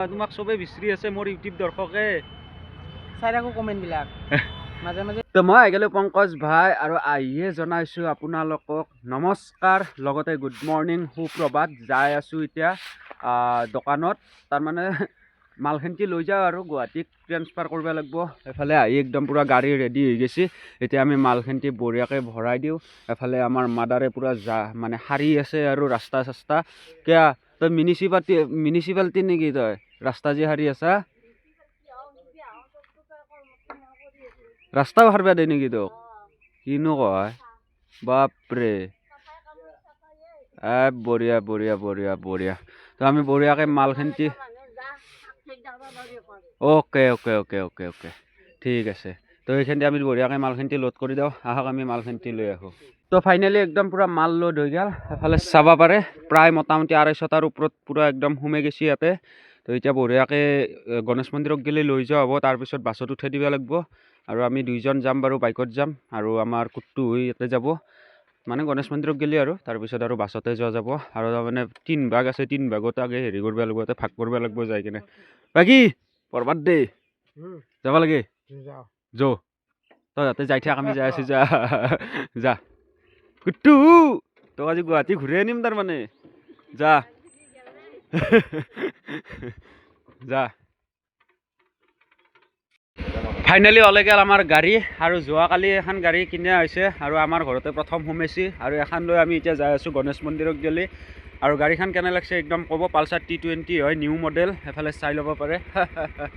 তোমাক চবে বিচাৰি আছে মোৰ ইউটিউব দৰ্শকে। চাই থাকোঁ কমেণ্টবিলাক। মাজে মাজে তো মই আহি গ'লো পংকজ ভাই আৰু আহিয়ে জনাইছোঁ আপোনালোকক নমস্কাৰ লগতে গুড মৰ্ণিং সুপ্ৰভাত যাই আছোঁ এতিয়া দোকানত। তাৰমানে মালখিনি লৈ যাওঁ আৰু গুৱাহাটীক ট্ৰেন্সফাৰ কৰিব লাগিব। এফালে আহি একদম পূৰা গাড়ী ৰেডি হৈ গৈছে। এতিয়া আমি মালখিনি বঢ়িয়াকৈ ভৰাই দিওঁ। এফালে আমাৰ মাদাৰে পূৰা যা মানে সাৰি আছে আৰু ৰাস্তা চাস্তা কিয়া তই মিউনিচিপালিটি মিউনিচিপালিটি নেকি তই? ৰাস্তা যে সাৰি আছা? ৰাস্তাও সাৰবা দে নেকি তোক? কিনো কয়? বাপৰে। এ, বঢ়িয়া বঢ়িয়া বঢ়িয়া বঢ়িয়া। তো আমি বঢ়িয়াকৈ মালখিনি okay okay okay okay okay. ঠিক আছে। তো এইখিনি আমি বঢ়িয়াকৈ মালখিনি লোড কৰি দিওঁ। আহক আমি মালখিনি লৈ আহোঁ। তো ফাইনেলি একদম পূৰা মাল লোড হৈ গ'ল। এফালে চাব পাৰে। প্ৰায় মোটামুটি আঢ়ৈশটাৰ ওপৰত পূৰা একদম সোমাই গৈছে ইয়াতে। তো এতিয়া বঢ়িয়াকৈ গণেশ মন্দিৰক গেলি লৈ যোৱা হ'ব তাৰপিছত বাছত উঠাই দিব লাগিব আৰু আমি দুইজন যাম বাৰু বাইকত যাম আৰু আমাৰ কুট্টু হৈ ইয়াতে যাব। মানে গণেশ মন্দিৰক গেলি আৰু তাৰপিছত আৰু বাছতে যোৱা যাব আৰু তাৰমানে তিন ভাগ আছে তিন ভাগত আগে হেৰি কৰিব লাগিব তাতে ভাগ কৰিব লাগিব যাই কিনে। বাকী বৰবাদ দে যাব লাগে? য। তই তাতে যাই থাক আমি যাই আছোঁ যা। যা। কুট্টু তোক আজি গুৱাহাটী ঘূৰাই আনিম তাৰমানে। যা। যা। ফাইনেলি ওলাই গ'ল আমাৰ গাড়ী আৰু যোৱাকালি এখন গাড়ী কিনা হৈছে আৰু আমাৰ ঘৰতে প্ৰথম সোমাইছে আৰু এখন লৈ আমি এতিয়া যাই আছোঁ গণেশ মন্দিৰত গেলি। আৰু গাড়ীখন কেনে লাগছে একদম ক'ব পালচাৰ টি টুৱেণ্টি হয় নিউ মডেল এফালে চাই ল'ব পাৰে।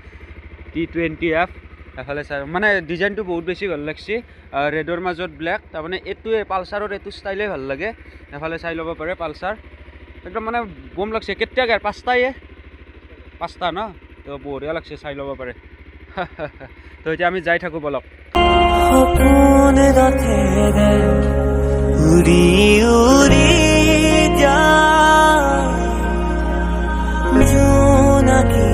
টি টুৱেণ্টি এফ এফালে চাই মানে ডিজাইনটো বহুত বেছি ভাল লাগছে। ৰেডৰ মাজত ব্লেক তাৰমানে এইটোৱে পালচাৰৰ এইটো ষ্টাইলেই ভাল লাগে। এফালে চাই ল'ব পাৰে পালচাৰ একদম মানে বম লাগছে, কেতিয়া গাড়ী পাঁচটায়ে? পাঁচটা ন? তো বঢ়িয়া লাগছে, চাই ল'ব পাৰে। তো এতিয়া আমি যাই থাকোঁ বলক। দে উৰি উৰি যায়। জোনাকী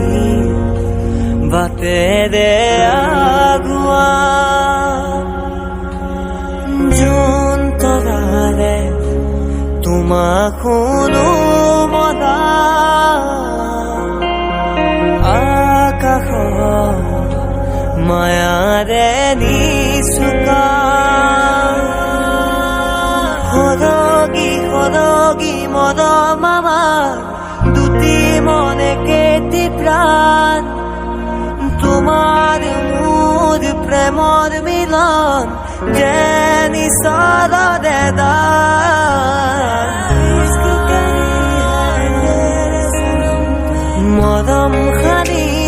বাটেৰে আগুৱা। জোন তৰাৰে তোমাক শুনো মায়াৰে নিচুকা সৰগী সৰগী মৰম আমাৰ দুটি মনে কেতি প্ৰাণ তোমাৰ মোৰ প্ৰেমৰ মিলন যেনি চৰদে মৰম সানি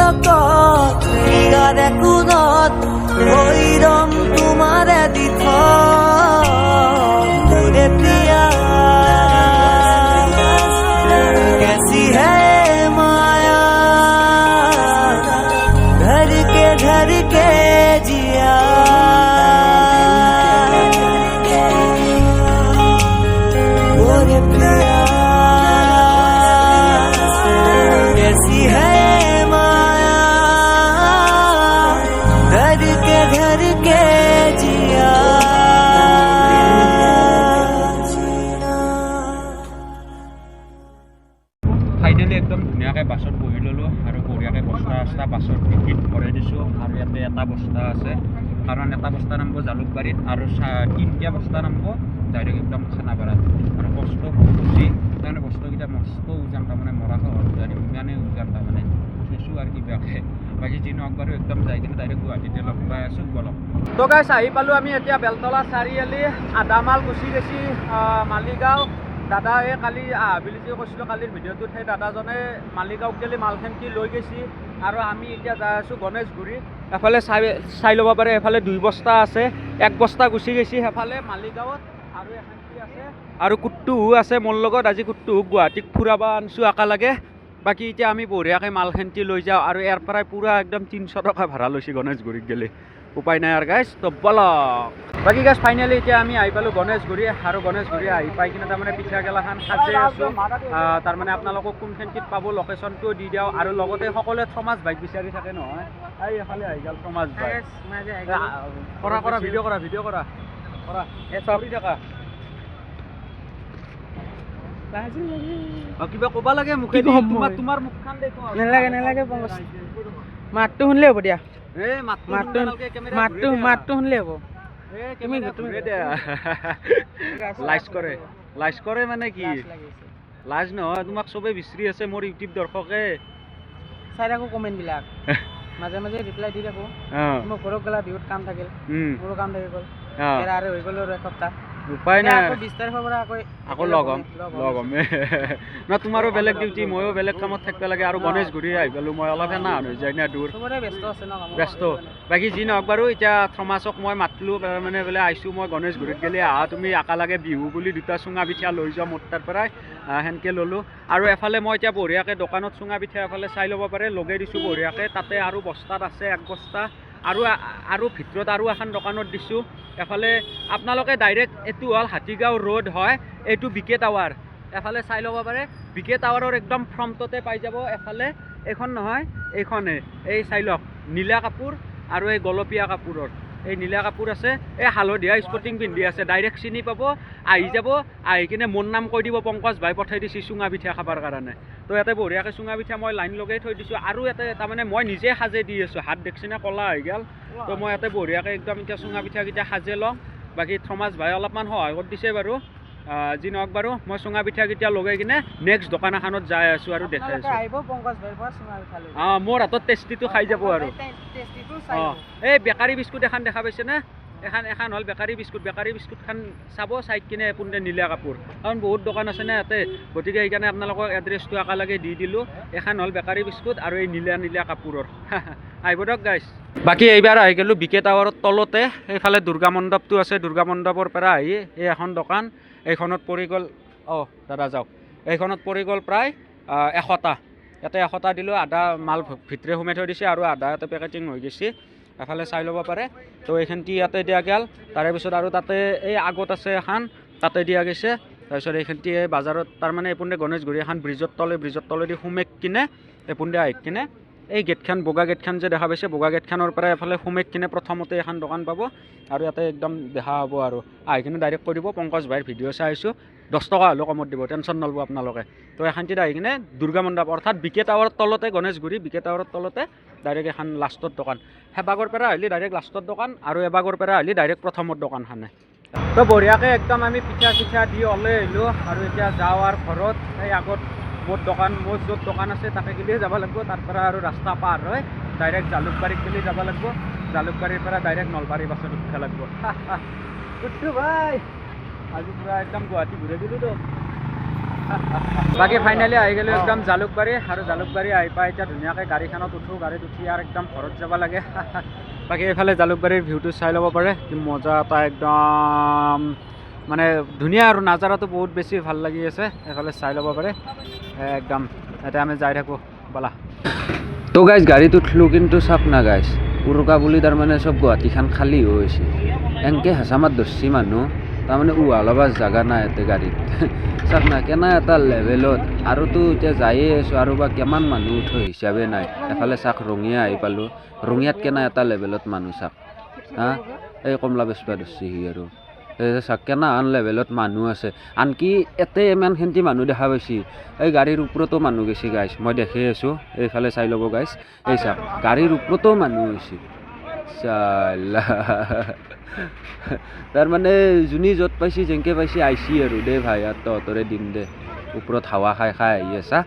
প্ৰতি পদকত ইয়াৰে কোণত ভৈৰম আৰু তিনিটা বস্তা নামিব, ডাইৰেক্ট একদম খানাপাৰাত আৰু কষ্ট বহুত বেছি, তাৰমানে বস্তুকেইটা মস্ত উজান তাৰমানে মৰা সহজ ইমানেই উজান তাৰমানে। থৈছোঁ আৰু কিবাকৈ। বাকী যি নহওক বাৰু একদম যাই কিনে ডাইৰেক্ট গুৱাহাটীতে লগ পাই আছোঁ বলক তো গাইছ আহি পালোঁ আমি এতিয়া বেলতলা, চাৰিআলি, আদামাল, গুচি গেছি মালিগাঁও। দাদাই কালি আহা বুলি যে কৈছিলোঁ কালিৰ ভিডিঅ'টোত, সেই দাদাজনে মালিগাঁৱক গেলি মালখিনি লৈ গৈছি। আৰু আমি এতিয়া যাই আছোঁ গণেশগুৰি এফালে চাই চাই ল'ব পাৰে এফালে দুই বস্তা আছে, এক বস্তা গুচি গৈছে সেইফালে মালিগাঁৱত, আৰু এখানটি আছে? আৰু কুট্টুহু আছে মোৰ লগত, আজি কুট্টুহুক গুৱাহাটীক ফুৰাব আনিছোঁ একেলগে বাকী এতিয়া আমি বঢ়িয়াকৈ মালখিনি লৈ যাওঁ, আৰু ইয়াৰ পৰাই পূৰা একদম তিনিশ টকা ভাড়া লৈছে গণেশগুৰিত গেলি। উপায় নাই আৰু গাইছ তো বলক। বাকী গাছ ফাইনেলি এতিয়া আমি আহি পালোঁ গণেশগুৰি আৰু গণেশগুৰি আহি পাই কিনে তাৰমানে পিঠা গেলাখান সাজে আছোঁ। তাৰমানে আপোনালোকক কোনখিনিত পাব লোকেশ্যনটোও দি দিওঁ আৰু লগতে সকলোৱে থমাছ বাইক বিচাৰি থাকে নহয়। এই এফালে আহি গ'ল থমাছ বাইক কৰা কৰা ভিডিঅ' কৰা ভিডিঅ' কৰা কৰি। থাকা। লাগে। অ, কিবা ক'বা লাগে ক'ম তোমাৰ তোমাৰ মুখখন দেখো নালাগে নালাগে মাতটো শুনিলে হ'ব দিয়া। শুনিলে হ'ব এই তুমি। লাইচ কৰে। লাইচ কৰে মানে কি? লাজ নহয় তোমাক চবে বিচাৰি আছে মোৰ ইউটিউব দৰ্শকে। চাই থাকোঁ কমেণ্টবিলাক। মাজে মাজে ৰিপ্লাই দি থাকোঁ। মোৰ ঘৰত গ'লা বিহুত কাম থাকিল। মোৰো কাম থাকি গ'ল। আৰু হৈ গ'ল আৰু এসপ্তাহ। উপায় নাই আকৌ লগ হ'ম লগ হ'ম। ন তোমাৰো বেলেগ ডিউটি ময়ো বেলেগ কামত থাকিব লাগে আৰু গণেশগুৰি আহি পালোঁ মই অলপ হেনা হৈ যায় না দূৰ। ব্যস্ত আছে ব্যস্ত। বাকী যি নহওক বাৰু এতিয়া থমাছক মই মাতলোঁ মানে বোলে আহিছোঁ মই গণেশগুৰিত গেলি আহা তুমি একেলগে বিহু বুলি দুটা চুঙা পিঠা লৈ যাওঁ মোৰ তাৰ পৰাই সেনকে ল'লোঁ। আৰু এফালে মই এতিয়া বঢ়িয়াকৈ দোকানত চুঙা পিঠা এফালে চাই ল'ব পাৰে লগাই দিছোঁ বঢ়িয়াকৈ তাতে আৰু বস্তাত আছে এক বস্তা। আৰু আৰু ভিতৰত আৰু এখন দোকানত দিছোঁ। এফালে আপোনালোকে ডাইৰেক্ট এইটো হ'ল হাতীগাঁও ৰোড হয়, এইটো বিকে টাৱাৰ এফালে চাই ল'ব পাৰে, বিকে টাৱাৰৰ একদম ফ্ৰণ্টতে পাই যাব, এফালে এইখন নহয়, এইখনে। এই চাই লওক, নীলা কাপোৰ আৰু এই গলপীয়া কাপোৰৰ। এই নীলা কাপোৰ আছে, এই হালধীয়া স্পৰ্টিং পিন্ধি আছে ডাইৰেক্ট চিনি পাব, আহি যাব, আহি কিনে মোৰ নাম কৈ দিব, পংকজ ভাই পঠাই দিছে চুঙা পিঠা খাবৰ কাৰণে। তো ইয়াতে বঢ়িয়াকৈ চুঙা পিঠা মই লাইন লগাই থৈ দিছোঁ আৰু ইয়াতে তাৰমানে মই নিজে সাজে দি আছোঁ, হাত দেখিছেনে ক'লা হৈ গ'ল। তো মই ইয়াতে বঢ়িয়াকৈ একদম এতিয়া চুঙা পিঠাকেইটা সাজে লওঁ। বাকী থমাছ ভাই অলপমান সহায় কৰি দিছে বাৰু। যি নহওক বাৰু মই চুঙা পিঠাকেইটা লগাই কিনে নেক্সট দোকান এখনত যাই আছোঁ আৰু দেখাই আছোঁ। অঁ মোৰ হাতত টেষ্টিটো খাই যাব আৰু। অঁ। এই বেকাৰী বিস্কুট এখন দেখা পাইছেনে এখন এখন হ'ল বেকাৰী বিস্কুট। বেকাৰী বিস্কুটখন চাব চাই কিনে পোনতে নীলা কাপোৰ। কাৰণ বহুত দোকান আছে না ইয়াতে। গতিকে সেইকাৰণে আপোনালোকক এড্ৰেছটো একেলগে দি দিলোঁ। এখন হ'ল বেকাৰী বিস্কুট আৰু এই নীলা নীলা কাপোৰৰ। আহিব দিয়ক গাইছ বাকী এইবাৰ আহি গ'লোঁ বিকে টাৱাৰৰ তলতে, এইফালে দুৰ্গা মণ্ডপটো আছে, দুৰ্গা মণ্ডপৰ পৰা আহি এই এখন দোকান, এইখনত পৰি গ'ল, অঁ, দাদা যাওক, এইখনত পৰি গ'ল প্ৰায় এশটা, ইয়াতে এশটা দিলোঁ আধা মাল ভিতৰে সোমাই থৈ দিছে আৰু আধা ইয়াতে পেকেটিং হৈ গৈছে, এফালে চাই ল'ব পাৰে, তো এইখিনিতে ইয়াতে দিয়া গ'ল, তাৰে পিছত আৰু তাতে এই আগত আছে এখন, তাতে দিয়া গৈছে, তাৰপিছত এইখিনিতে এই বাজাৰত, তাৰমানে এইপিনে গণেশগুৰি এখন ব্ৰিজৰ তলে, ব্ৰিজৰ তলেদি সোমেক কিনে এইপিনে আহি কিনে এই গেটখন বগা গেটখন যে দেখা পাইছে বগা গেটখনৰ পৰা এফালে সোমেক কিনে প্ৰথমতে এখন দোকান পাব আৰু ইয়াতে একদম দেখা হ'ব আৰু। আহি কিনে ডাইৰেক্ট কৈ দিব পংকজ ভাইৰ ভিডিঅ' চাই আছোঁ। দহ টকা হ'লেও কমত দিব টেনশ্যন নল'ব আপোনালোকে। তো এখানটিত আহি কিনে দুৰ্গা মণ্ডপ অৰ্থাৎ বিকে টাৱাৰৰ তলতে গণেশগুৰি বিকে টাৱাৰৰ তলতে ডাইৰেক্ট এখন লাষ্টৰ দোকান। সেবাগৰ পৰা আহিলে ডাইৰেক্ট লাষ্টৰ দোকান আৰু এবাগৰ পৰা আহিলে ডাইৰেক্ট প্ৰথমৰ দোকানখনে তো বঢ়িয়াকৈ একদম আমি পিঠা চিঠা দি ওলাই আহিলোঁ আৰু এতিয়া যাওঁ আৰু ঘৰত। এই আগত মোৰ দোকান মোৰ য'ত দোকান আছে তাতে গেলিয়ে যাব লাগিব। তাৰ পৰা আৰু ৰাস্তা পাৰ হৈ ডাইৰেক্ট জালুকবাৰীত গেলি যাব লাগিব। জালুকবাৰীৰ পৰা ডাইৰেক্ট নলবাৰী বাছত উঠিব লাগিব। উঠছো ভাই। আজি পুৰা একদম গুৱাহাটী ঘূৰাই দিলোঁ তো। বাকী ফাইনেলি আহি গ'লোঁ একদম জালুকবাৰী। আৰু জালুকবাৰী আহি পাই এতিয়া ধুনীয়াকৈ গাড়ীখনত উঠোঁ। গাড়ীত উঠি আৰু একদম ঘৰত যাব লাগে। বাকী এইফালে জালুকবাৰীৰ ভিউটো চাই ল'ব পাৰে। মজা এটা একদম মানে ধুনীয়া আৰু নাজাৰাটো বহুত বেছি ভালো লাগি আছে এইফালে চাই ল'ব পাৰে। একদম এতিয়া আমি যাই থাকোঁ, বলা। তো গাইজ গাড়ীত উঠলোঁ কিন্তু চাওক না গাইজ উৰুকা বুলি তাৰমানে চব গুৱাহাটীখন খালী হৈ গৈছে। এনেকৈ হেঁচামাত ধৰছি মানুহ, তাৰমানে উহা ল'বা জাগা নাই ইয়াতে গাড়ীত। চাওক না, কেনে এটা লেভেলত আৰুতো এতিয়া যায়ে আছোঁ, আৰু বা কিমান মানুহ উঠো, হিচাপে নাই। এফালে চাওক, ৰঙিয়া আহি পালোঁ। ৰঙিয়াত কেনে এটা লেভেলত মানুহ চাওক। হা? এই কমলা বেচবা সি আৰু। কেনে আন লেভেলত মানুহ আছে। আনকি এতে ইমানখিনি মানুহ দেখা পাইছি। এই গাড়ীৰ ওপৰতো মানুহ গৈছে গাইছ মই দেখি আছোঁ। এইফালে চাই ল'ব গাইছ এই চাওক, গাড়ীৰ ওপৰতো মানুহ হৈছে চালা তাৰমানে যোনে য'ত পাইছে, যেনেকৈ পাইছে আহিছি আৰু। দে ভাই তহঁতৰে দিম দে। ওপৰত হাৱা খাই খাই আহি আছা।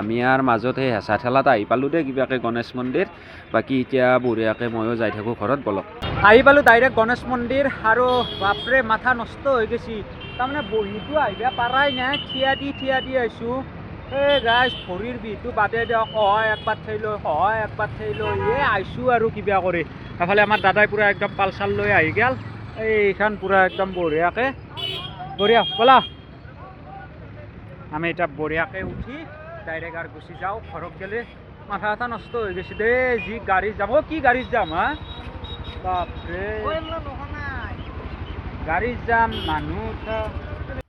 আমি আৰু মাজত সেই হেঁচা ঠেলাত আহি পালোঁ দেই কিবাকৈ গণেশ মন্দিৰ। বাকী এতিয়া বঢ়িয়াকৈ ময়ো যাই থাকোঁ ঘৰত বলক। আহি পালোঁ ডাইৰেক্ট গণেশ মন্দিৰ আৰু বাপৰে, মাথা নষ্ট হৈ গৈছে। তাৰমানে বহিটো আহিব পাৰাই নাই থিয়া দি থিয়া দি আহিছোঁ। এই গাইজ ভৰিৰ বিষটো বাদে দিয়ক সহায় একবাৰ থৈ লৈ সহায় একবাৰ থৈ লৈ এই আহিছোঁ আৰু কিবা কৰি। এফালে আমাৰ দাদাই পূৰা একদম পালচাৰ লৈ আহি গ'ল। এইখন পূৰা একদম বঢ়িয়াকৈ। বঢ়িয়া, ব'লা। আমি এতিয়া বঢ়িয়াকৈ উঠি ডাইৰেক্ট আৰু গুচি যাওঁ ঘৰত গ'লে মাথা চাথা নষ্ট হৈ গৈছে। দেই যি গাড়ীত যাব। কি গাড়ীত যাম হা বাপৰে গাড়ীত যাম, মানুহ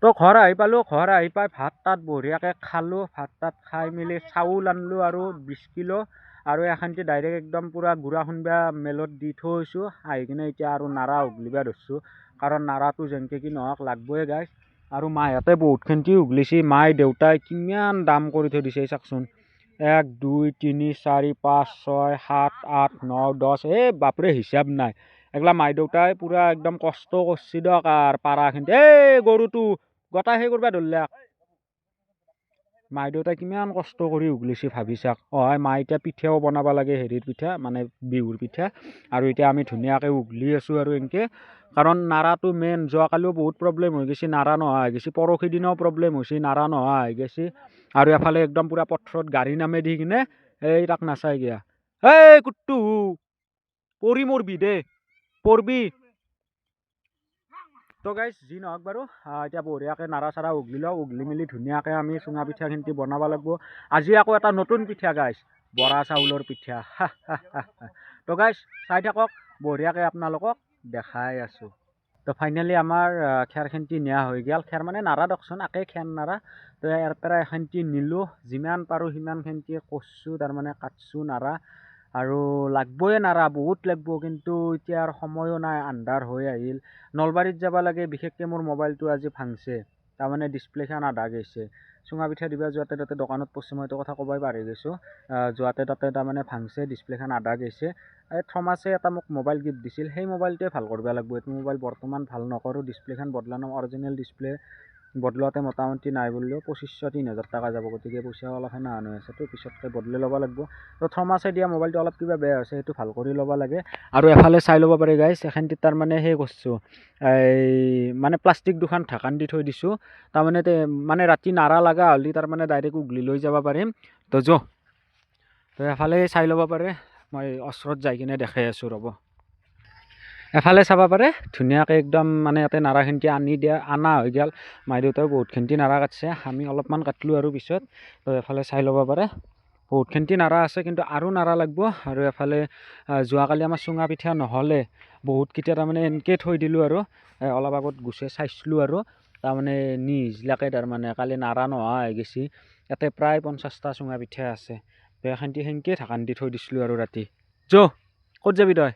তো ঘৰ আহি পালোঁ, ঘৰ আহি পাই ভাত তাত বঢ়িয়াকৈ খালোঁ, ভাত তাত খাই মেলি চাউল আনিলোঁ আৰু বিছ কিলো আৰু এখানটি ডাইৰেক্ট একদম পূৰা গুড়া খুন্দা মেলত দি থৈছোঁ আহি কিনে এতিয়া আৰু নাৰা উঘলিব ধৰিছোঁ। কাৰণ নাৰাটো যেনেকৈ কি নহওক লাগবই গাইছ আৰু মাহঁতে বহুতখিনি উঘলিছি মাই দেউতাই কিমান দাম কৰি থৈ দিছে চাওকচোন। এক দুই তিনি চাৰি পাঁচ ছয় সাত আঠ ন দহ এই বাপৰে হিচাপ নাই। এইগিলা মাই দেউতাই পূৰা একদম কষ্ট কৰিছে দিয়ক আৰু পাৰাখিনি এই গৰুটো গোটাই সেই কৰিব ধৰিলাক মাই দেউতাই কিমান কষ্ট কৰি উঘলিছে ভাবি চাওক। অহাই মাই এতিয়া পিঠাও বনাব লাগে হেৰিৰ পিঠা মানে বিহুৰ পিঠা। আৰু এতিয়া আমি ধুনীয়াকৈ উঘলি আছোঁ আৰু এনেকৈ। কাৰণ নাৰাটো মেইন যোৱাকালিও বহুত প্ৰব্লেম হৈ গৈছে নাৰা নোহোৱা হৈ গৈছে পৰহি দিনাও প্ৰব্লেম হৈছে নাৰা নোহোৱা হৈ গৈছে। আৰু এফালে একদম পূৰা পথাৰত গাড়ী নামে দি কিনে এই তাক নাচাই গিয়া। এই কুট্টু পৰি মৰবি দে পৰবি। তো গাইজ যি নহওক বাৰু এতিয়া বঢ়িয়াকৈ নাৰা চাৰা উঘলি লওঁ উঘলি মেলি ধুনীয়াকৈ আমি চুঙা পিঠাখিনি বনাব লাগিব। আজি আকৌ এটা নতুন পিঠা গাইজ বৰা চাউলৰ পিঠা। তো গাইজ চাই থাকক বঢ়িয়াকৈ আপোনালোকক দেখাই আছোঁ। তো ফাইনেলি আমাৰ খেৰখিনি নিয়া হৈ গ'ল। খেৰ মানে নাৰা দিয়কচোন একে খেৰ নাৰা। তো ইয়াৰ পৰা এখেন্তি নিলোঁ। যিমান পাৰোঁ সিমানখিনি কৰছোঁ তাৰমানে কাটছোঁ নাৰা। আৰু লাগবই নাৰা বহুত লাগব। কিন্তু এতিয়া আৰু সময়ো নাই আন্ধাৰ হৈ আহিল। নলবাৰীত যাব লাগে বিশেষকৈ মোৰ মোবাইলটো আজি ভাংছে তাৰমানে ডিছপ্লেখন আধা গৈছে। চুঙা পিঠা দিবা যোৱাতে তাতে দোকানত পশ্চিম এইটো কথা ক'বই পাহৰি গৈছোঁ। যোৱাতে তাতে তাৰমানে ভাংছে ডিছপ্লেখন আধা গৈছে। এই থমাছে এটা মোক মোবাইল গিফ্ট দিছিল সেই মোবাইলটোৱে ভাল কৰিব লাগিব। এইটো মোবাইল বৰ্তমান ভাল নকৰোঁ ডিছপ্লেখন বদলানো অৰিজিনেল ডিছপ্লে বদলোৱাতে মোটামুটি নাই বুলিলেও পঁচিছশ তিনি হাজাৰ টকা যাব। গতিকে পইচা অলপ সেনাহান হৈ আছে। তো পিছতকৈ বদলি ল'ব লাগিব। তো থমাছে দিয়া মোবাইলটো অলপ কিবা বেয়া হৈছে সেইটো ভাল কৰি ল'ব লাগে। আৰু এফালে চাই ল'ব পাৰে গাইছ এখানটিত তাৰমানে সেই কৰিছোঁ। এই মানে প্লাষ্টিক দুখন ঢাকান দি থৈ দিছোঁ। তাৰমানে মানে ৰাতি নাৰা লগা হ'লে তাৰমানে ডাইৰেক্ট উঘলি লৈ যাব পাৰিম তো য। তো এফালে চাই ল'ব পাৰে। মই ওচৰত যাই কিনে দেখাই আছোঁ ৰ'ব। এফালে চাব পাৰে ধুনীয়াকৈ একদম মানে ইয়াতে নাৰাখিনি আনি দিয়া আনা হৈ গ'ল। মাই দেউতাই বহুতখিনি নাৰা কাটছে আমি অলপমান কাটলোঁ আৰু পিছত। তো এফালে চাই ল'ব পাৰে। বহুতখিনি নাৰা আছে কিন্তু আৰু নাৰা লাগিব। আৰু এফালে যোৱাকালি আমাৰ চুঙা পিঠা নহ'লে বহুতকেইটা তাৰমানে এনেকৈ থৈ দিলোঁ আৰু। অলপ আগত গুচাই চাইছিলোঁ আৰু। তাৰমানে নিজবিলাকে তাৰমানে কালি নাৰা নোহোৱা হৈ গৈছে। ইয়াতে প্ৰায় পঞ্চাছটা চুঙা পিঠা আছে। তো সেনেকৈ ঢাকান দি থৈ দিছিলোঁ আৰু ৰাতি। য ক'ত যাবি তই?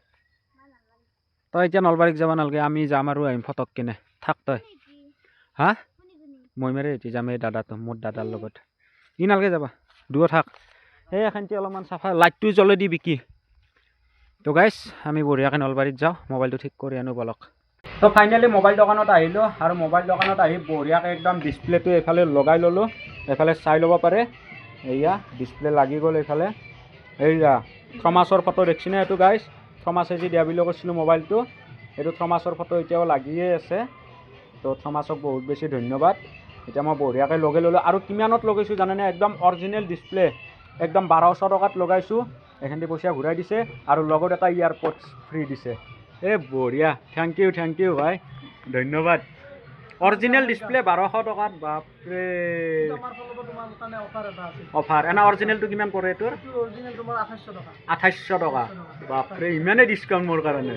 তই এতিয়া নলবাৰীত যাব নালাগে আমি যাম আৰু আহিম ফটক কিনে। থাক তই। হা? মই মাৰে এতিয়া যাম এই দাদাটো মোৰ দাদাৰ লগত। ই নালাগে যাবা। দুয়ো থাক। সেই এখানটি অলপমান চাফা লাইটটো জ্বলাই দি বিকি। তো গাইছ আমি বঢ়িয়াকৈ নলবাৰীত যাওঁ মোবাইলটো ঠিক কৰি আনো বলক। তো ফাইনেলি মোবাইল দোকানত আহিলোঁ আৰু মোবাইল দোকানত আহি বঢ়িয়াকৈ একদম ডিছপ্লেটো এইফালে লগাই ল'লোঁ এইফালে চাই ল'ব পাৰে। এয়া ডিছপ্লে লাগি গ'ল এইফালে। এইয়া থমাছৰ ফটো দেখিছেনে এইটো গাইছ থমাছে যি দিয়া বুলি কৈছিলোঁ মোবাইলটো এইটো থমাছৰ ফটো এতিয়াও লাগিয়ে আছে। তো থমাছক বহুত বেছি ধন্যবাদ। এতিয়া মই বঢ়িয়াকৈ লগাই ল'লোঁ। আৰু কিমানত লগাইছোঁ জানেনে? একদম অৰিজিনেল ডিছপ্লে একদম বাৰশ টকাত লগাইছোঁ। এইখিনি পইচা ঘূৰাই দিছে আৰু লগত এটা ইয়াৰপডছ ফ্ৰী দিছে। এই বঢ়িয়া। থেংক ইউ থেংক ইউ ভাই। ধন্যবাদ। অৰিজিনেল ডিছপ্লে বাৰশ টকাত বাপৰে। অফাৰ এনে অৰিজিনেলটো কিমান পৰে তোৰ? আঠাইছশ টকা। বাপৰে ইমানেই ডিছকাউণ্ট মোৰ কাৰণে।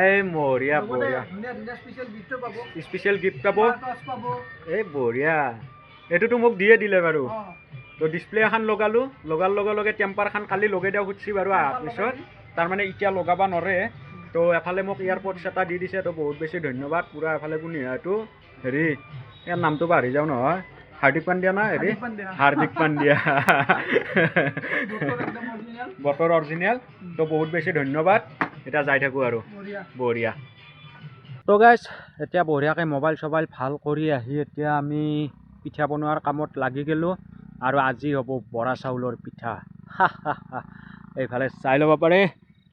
এই বঢ়িয়া বঢ়িয়া। স্পেচিয়েল গিফ্ট পাব। এই বঢ়িয়া। এইটোতো মোক দিয়ে দিলে বাৰু। তো ডিছপ্লে এখন লগালোঁ। লগাৰ লগে লগে টেম্পাৰখন কালি লগাই দিয়া খুজিছে বাৰু পিছত। তাৰমানে এতিয়া লগাব নোৱাৰে তো এফালে মোক এয়াৰপডছ এটা দি দিছে তো বহুত বেছি ধন্যবাদ। পূৰা এফালে কোন এইটো হেৰি ইয়াৰ নামটো পাহৰি যাওঁ নহয়। হাৰ্দিক পাণ্ডিয়া না হেৰি? হাৰ্দিক পাণ্ডিয়া। বতৰ অৰিজিনেল তো বহুত বেছি ধন্যবাদ। এতিয়া যাই থাকোঁ আৰু। বঢ়িয়া। বঢ়িয়া। তো গাইজ এতিয়া বঢ়িয়াকৈ মোবাইল চবাইল ভাল কৰি আহি এতিয়া আমি পিঠা বনোৱাৰ কামত লাগি গ'লোঁ। আৰু আজি হ'ব বৰা চাউলৰ পিঠা। হা হা হা। এইফালে চাই ল'ব পাৰে।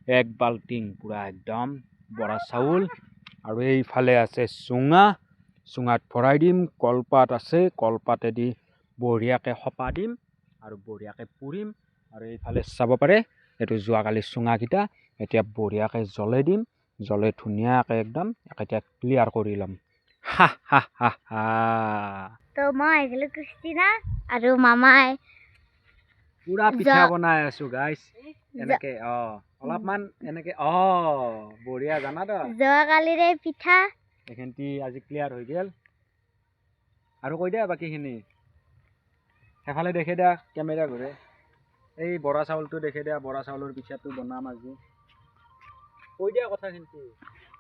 এক বাল্টিং পূৰা একদম বৰা চাউল। আৰু এইফালে আছে চুঙা। চুঙাত ভৰাই দিম কলপাত আছে কলপাতেদি বঢ়িয়াকৈ সপা দিম আৰু বঢ়িয়াকৈ পুৰিম। আৰু এইফালে চাব পাৰে এইটো যোৱাকালি চুঙাকেইটা এতিয়া বঢ়িয়াকৈ জ্বলাই দিম। জ্বলাই ধুনীয়াকৈ একদম এতিয়া ক্লিয়াৰ কৰি ল'ম। হা হা হা হা। তো মই আহিছিলোঁ ক্ৰিষ্টিনা আৰু মামাই পুৰা পিঠা বনাই আছো গাইছ এনেকে অ অলপমান এনেকে অ বঢ়িয়া জানা তই যোৱাকালিৰে পিঠা। এইখিনি আজি ক্লিয়াৰ হৈ গ'ল। আৰু কৈ দে বাকীখিনি। সেইফালে দেখে দে কেমেৰা ঘূৰে। এই বৰা চাউলটো দেখে দিয়া বৰা চাউলৰ পিঠাটো বনাম আজি। কৈ দিয়া কথা কিন্তু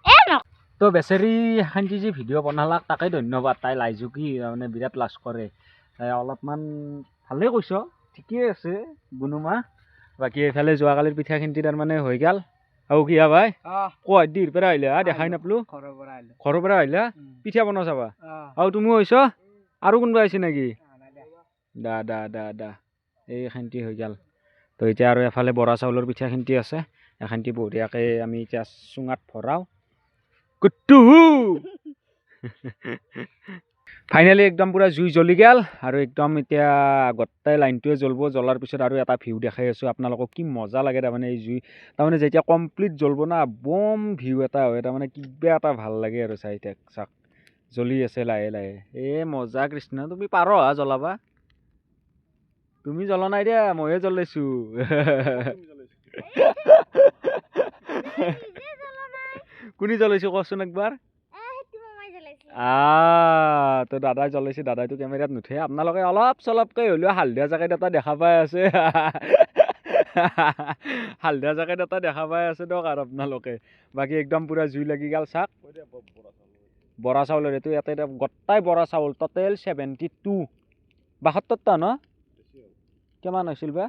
এ ন তো বেচেৰি শান্তি যি ভিডিঅ' বনালাক তাকে ধন্যবাদ। তাই লাইজুকি মানে বিৰাট লাজ কৰে। অলপমান ভালেই কৈছ। ঠিকেই আছে গুণুমা বাকী এইফালে যোৱাকালিৰ পিঠাখিনি তাৰমানে হৈ গ'ল। আৰু কি হা ভাই? অঁ কোৱা দিৰ পৰা আহিলে? হা দেখাই নাপলো। ঘৰৰ পৰা আহিলোঁ। ঘৰৰ পৰা আহিলা। পিঠা বনাব চাবা আৰু তুমিও হৈছ? আৰু কোনোবা আহিছে নেকি। দা দা দা দা। এই খান্তি হৈ গ'ল। তো এতিয়া আৰু এফালে বৰা চাউলৰ পিঠা খিন্তি আছে। এখান্তি বঢ়িয়াকৈ আমি এতিয়া চুঙাত ভৰাওঁ। কুটু ফাইনেলি একদম পূৰা জুই জ্বলি গ'ল আৰু একদম এতিয়া গোটেই লাইনটোৱে জ্বলিব। জ্বলাৰ পিছত আৰু এটা ভিউ দেখাই আছোঁ। আপোনালোকক কি মজা লাগে তাৰমানে এই জুই। তাৰমানে যেতিয়া কমপ্লিট জ্বলিব না বম ভিউ এটা হয়। তাৰমানে কিবা এটা ভাল লাগে আৰু চাই চাক। জ্বলি আছে লাহে লাহে। এ মজা কৃষ্ণ তুমি পাৰ হা জ্বলাবা। তুমি জ্বলা নাই দিয়া ময়ে জ্বলাইছো। কোনে জ্বলাইছো কচোন একবাৰ এ সেইটো মই জ্বলাইছো আহ তো দাদাই জ্বলাইছে দাদাইতো কেমেৰাত নুঠে। আপোনালোকে অলপ চলপকৈ হ'লেও হালধীয়া জেকেট এটা দেখা পাই আছে। হালধীয়া জেকেট এটা দেখা পাই আছে দিয়ক আৰু আপোনালোকে। বাকী একদম পূৰা জুই লাগি গ'ল চাওক। বৰা চাউলৰ এইটো ইয়াতে এতিয়া গোটাই বৰা চাউল টটেল ছেভেণ্টি টু বাসত্তৰটা ন? কিমান হৈছিল বা?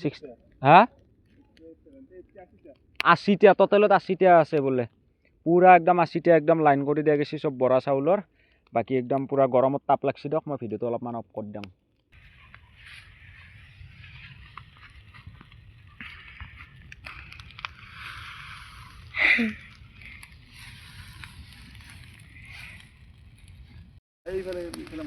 ছিক্স হা? আশীটা টটেলত আশীটা আছে বোলে। পূৰা একদম আশীটা একদম লাইন কৰি দিয়া গৈছে, চব বৰা চাউলৰ। বাকী একদম পূৰা গৰমত তাপ লাগছি দিয়ক, মই ভিডিঅ'টো অলপমান অফ কৰি দিম। এইফালে এইফালে